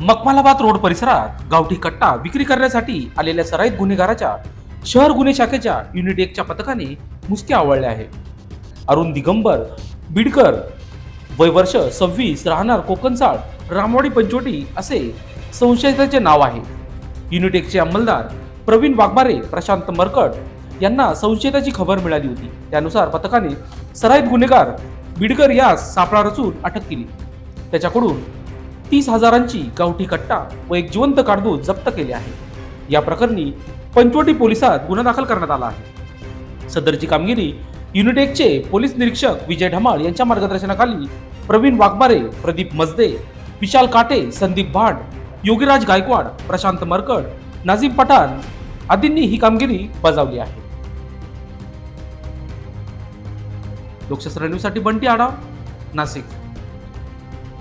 Makmalabad road परिसरात गावठी कट्टा विक्री करण्यासाठी आलेल्या सराईत गुन्हेगाराच्या शहर गुन्हे शाखेच्या युनिट एकच्या पथकाने मुसके आवळले आहे. अरुण दिगंबर बिडकर वय वर्ष सव्वीस राहणार कोकणचाळ रामवाडी पंचवटी असे संशयिताचे नाव आहे. युनिट एकचे अंमलदार प्रवीण वाघमारे प्रशांत मरकट यांना संशयिताची खबर मिळाली होती. त्यानुसार पथकाने सराईत गुन्हेगार बिडकर यास सापळा रचून अटक केली. त्याच्याकडून तीस हजारांची गावठी कट्टा व एक जिवंत काडदूत जप्त केले आहे. या प्रकरणी पंचवटी पोलिसात गुन्हा दाखल करण्यात आला आहे. सदरची कामगिरी युनिटेकचे पोलीस निरीक्षक विजय ढमाळ यांच्या मार्गदर्शनाखाली प्रवीण वाघमारे प्रदीप मजदे विशाल काटे संदीप भाट योगीराज गायकवाड प्रशांत मरकड नाझीम पठाण आदींनी ही कामगिरी बजावली आहे. लोकशास्त्र न्यूजसाठी बंटी आडा नाशिक.